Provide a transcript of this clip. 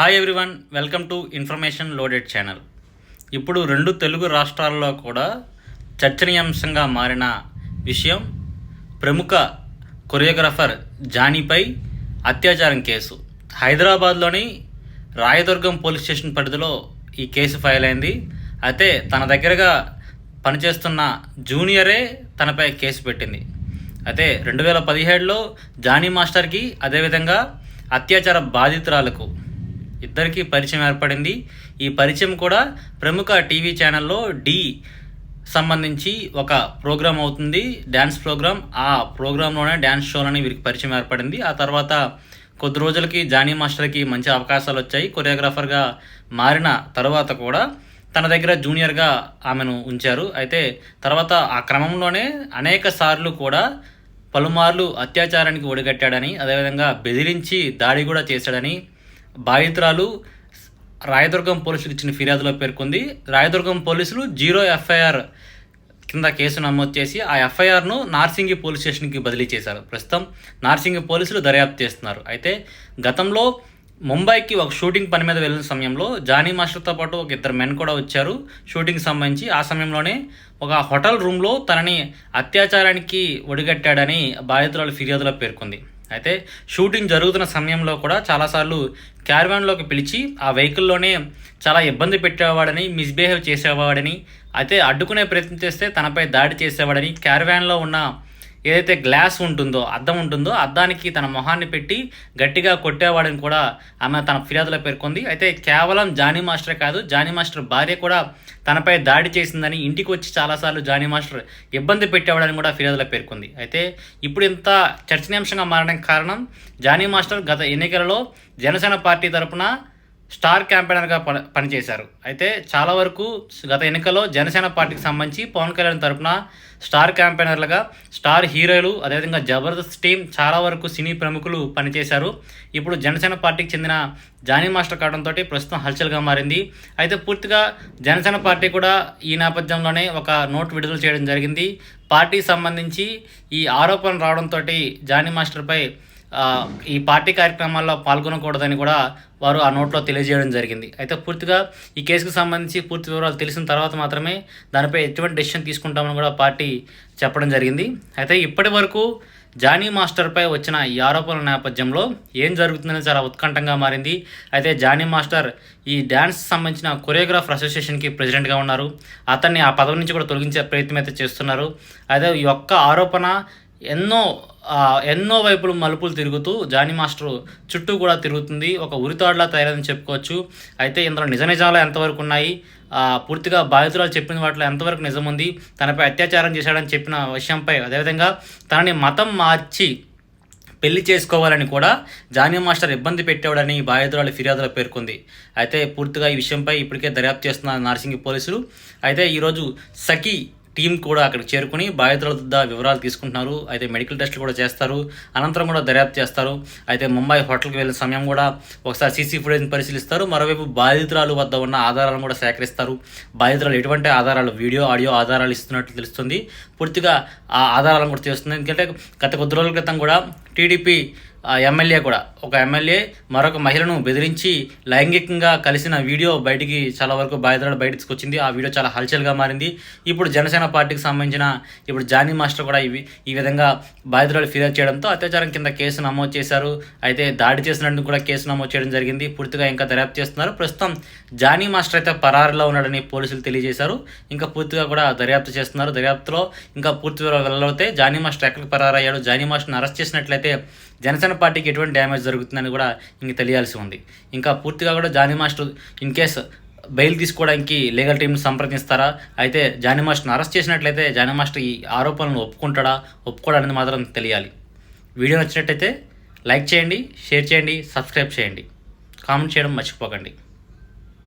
Hi everyone welcome to information loaded channel ఇప్పుడు రెండు తెలుగు రాష్ట్రాల్లో కూడా చర్చనీయాంశంగా మారిన విషయం ప్రముఖ కొరియోగ్రాఫర్ జానీపై అత్యాచారం కేసు. హైదరాబాద్లోని రాయదుర్గం పోలీస్ స్టేషన్ పరిధిలో ఈ కేసు ఫైల్ అయింది. అయితే తన దగ్గరగా పనిచేస్తున్న జూనియరే తనపై కేసు పెట్టింది. అయితే రెండు వేల పదిహేడులో జానీ మాస్టర్కి అదేవిధంగా అత్యాచార బాధితురాలకు ఇద్దరికీ పరిచయం ఏర్పడింది. ఈ పరిచయం కూడా ప్రముఖ టీవీ ఛానల్లో డి సంబంధించి ఒక ప్రోగ్రాం అవుతుంది. Dance programme. ఆ ప్రోగ్రాంలోనే డ్యాన్స్ షోలని వీరికి పరిచయం ఏర్పడింది. ఆ తర్వాత కొద్ది రోజులకి జానీ మాస్టర్కి మంచి అవకాశాలు వచ్చాయి. కొరియోగ్రాఫర్గా మారిన తర్వాత కూడా తన దగ్గర జూనియర్గా ఆమెను ఉంచారు. అయితే తర్వాత ఆ క్రమంలోనే అనేక సార్లు కూడా పలుమార్లు అత్యాచారానికి ఒడిగట్టాడని అదేవిధంగా బెదిరించి దాడి కూడా చేశాడని బాధితురాలు రాయదుర్గం పోలీసులకు ఇచ్చిన ఫిర్యాదులో పేర్కొంది. రాయదుర్గం పోలీసులు జీరో ఎఫ్ఐఆర్ కింద కేసు నమోదు చేసి ఆ ఎఫ్ఐఆర్ను నార్సింగి పోలీస్ స్టేషన్కి బదిలీ చేశారు. ప్రస్తుతం నార్సింగి పోలీసులు దర్యాప్తు చేస్తున్నారు. అయితే గతంలో ముంబైకి ఒక షూటింగ్ పని మీద వెళ్ళిన సమయంలో జానీ మాస్టర్తో పాటు ఒక ఇద్దరు మెన్ కూడా వచ్చారు. షూటింగ్ సంబంధించి ఆ సమయంలోనే ఒక హోటల్ రూమ్లో తనని అత్యాచారానికి ఒడిగట్టాడని బాధితురాలు ఫిర్యాదులో పేర్కొంది. అయితే షూటింగ్ జరుగుతున్న సమయంలో కూడా చాలాసార్లు క్యారవాన్లోకి పిలిచి ఆ వెహికల్లోనే చాలా ఇబ్బంది పెట్టేవాడని మిస్బిహేవ్ చేసేవాడని అయితే అడ్డుకునే ప్రయత్నం చేస్తే తనపై దాడి చేసేవాడని క్యారవాన్లో ఉన్న ఏదైతే గ్లాస్ ఉంటుందో అద్దం ఉంటుందో అద్దానికి తన మొహాన్ని పెట్టి గట్టిగా కొట్టేవాడని కూడా ఆమె తన ఫిర్యాదులో పేర్కొంది. అయితే కేవలం జానీ మాస్టర్ కాదు జానీ మాస్టర్ భార్య కూడా తనపై దాడి చేసిందని ఇంటికి వచ్చి చాలాసార్లు జానీ మాస్టర్ ఇబ్బంది పెట్టేవాడని కూడా ఫిర్యాదులో పేర్కొంది. అయితే ఇప్పుడు ఇంత చర్చనీయాంశంగా మారడానికి కారణం జానీ మాస్టర్ గత ఎన్నికలలో జనసేన పార్టీ తరపున స్టార్ క్యాంపెయినర్గా పని పనిచేశారు. అయితే చాలా వరకు గత ఎన్నికల్లో జనసేన పార్టీకి సంబంధించి పవన్ కళ్యాణ్ తరపున స్టార్ క్యాంపెయినర్లుగా స్టార్ హీరోలు అదేవిధంగా జబర్దస్త్ టీం చాలా వరకు సినీ ప్రముఖులు పనిచేశారు. ఇప్పుడు జనసేన పార్టీకి చెందిన జానీ మాస్టర్ కావడంతో ప్రస్తుతం హల్చల్గా మారింది. అయితే పూర్తిగా జనసేన పార్టీ కూడా ఈ నేపథ్యంలోనే ఒక నోట్ విడుదల చేయడం జరిగింది. పార్టీకి సంబంధించి ఈ ఆరోపణ రావడంతో జానీ మాస్టర్పై ఈ పార్టీ కార్యక్రమాల్లో పాల్గొనకూడదని కూడా వారు ఆ నోట్లో తెలియజేయడం జరిగింది. అయితే పూర్తిగా ఈ కేసుకు సంబంధించి పూర్తి వివరాలు తెలిసిన తర్వాత మాత్రమే దానిపై ఎటువంటి డెసిషన్ తీసుకుంటామని కూడా పార్టీ చెప్పడం జరిగింది. అయితే ఇప్పటి వరకు జానీ మాస్టర్పై వచ్చిన ఈ ఆరోపణల నేపథ్యంలో ఏం జరుగుతుందని చాలా ఉత్కంఠంగా మారింది. అయితే జానీ మాస్టర్ ఈ డ్యాన్స్ సంబంధించిన కొరియోగ్రాఫర్ అసోసియేషన్కి ప్రెసిడెంట్గా ఉన్నారు. అతన్ని ఆ పదవి నుంచి కూడా తొలగించే ప్రయత్నం అయితే చేస్తున్నారు. అయితే ఈ యొక్క ఆరోపణ ఎన్నో ఎన్నో వైపులు మలుపులు తిరుగుతూ జానీ మాస్టర్ చుట్టూ కూడా తిరుగుతుంది. ఒక ఉరితాడులా తయారని చెప్పుకోవచ్చు. అయితే ఇందులో నిజ నిజాలు ఎంతవరకు ఉన్నాయి? పూర్తిగా బాధితురాలు చెప్పిన వాటిలో ఎంతవరకు నిజం ఉంది? తనపై అత్యాచారం చేశాడని చెప్పిన విషయంపై అదేవిధంగా తనని మతం మార్చి పెళ్ళి చేసుకోవాలని కూడా జానీ మాస్టర్ ఇబ్బంది పెట్టేవాడని బాధితురాలు ఫిర్యాదులో పేర్కొంది. అయితే పూర్తిగా ఈ విషయంపై ఇప్పటికే దర్యాప్తు చేస్తున్నారు నార్సింగి పోలీసులు. అయితే ఈరోజు సఖీ టీం కూడా అక్కడికి చేరుకుని బాధితుల వద్ద వివరాలు తీసుకుంటున్నారు. అయితే మెడికల్ టెస్టులు కూడా చేస్తారు. అనంతరం కూడా దర్యాప్తు చేస్తారు. అయితే ముంబై హోటల్కి వెళ్ళిన సమయం కూడా ఒకసారి సీసీ ఫుటేజ్ని పరిశీలిస్తారు. మరోవైపు బాధితురాలు వద్ద ఉన్న ఆధారాలను కూడా సేకరిస్తారు. బాధితురాలు ఎటువంటి ఆధారాలు? వీడియో ఆడియో ఆధారాలు ఇస్తున్నట్లు తెలుస్తుంది. పూర్తిగా ఆ ఆధారాలను కూడా చేస్తుంది ఎందుకంటే గత కొద్ది రోజుల క్రితం కూడా టీడీపీ ఎమ్మెల్యే కూడా. ఒక ఎమ్మెల్యే మరొక మహిళను బెదిరించి లైంగికంగా కలిసిన వీడియో బయటికి చాలా వరకు బాధితులు బయట తీసుకొచ్చింది. ఆ వీడియో చాలా హల్చల్గా మారింది. ఇప్పుడు జనసేన పార్టీకి సంబంధించిన ఇప్పుడు జానీ మాస్టర్ కూడా ఇవి ఈ విధంగా బాధితురాలు ఫిర్యాదు చేయడంతో అత్యాచారం కింద కేసు నమోదు చేశారు. అయితే దాడి చేసినట్టు కూడా కేసు నమోదు చేయడం జరిగింది. పూర్తిగా ఇంకా దర్యాప్తు చేస్తున్నారు. ప్రస్తుతం జానీ మాస్టర్ అయితే పరారులో ఉన్నాడని పోలీసులు తెలియజేశారు. ఇంకా పూర్తిగా కూడా దర్యాప్తు చేస్తున్నారు. దర్యాప్తులో ఇంకా పూర్తి వివరాలు జానీ మాస్టర్ ఎక్కడికి పరారయ్యాడు? జానీ మాస్టర్ని అరెస్ట్ చేసినట్లయితే జనసేన పార్టీకి ఎటువంటి డ్యామేజ్ జరుగుతుందని కూడా ఇంక తెలియాల్సి ఉంది. ఇంకా పూర్తిగా కూడా Jani master in case bail తీసుకోవడానికి లీగల్ టీంని సంప్రదిస్తారా? అయితే జానీ మాస్టర్ని అరెస్ట్ చేసినట్లయితే జానీ మాస్టర్ ఈ ఆరోపణలను ఒప్పుకుంటాడా? ఒప్పుకోవడానికి మాత్రం తెలియాలి. వీడియో నచ్చినట్టయితే లైక్ చేయండి షేర్ చేయండి సబ్స్క్రైబ్ చేయండి. కామెంట్ చేయడం మర్చిపోకండి.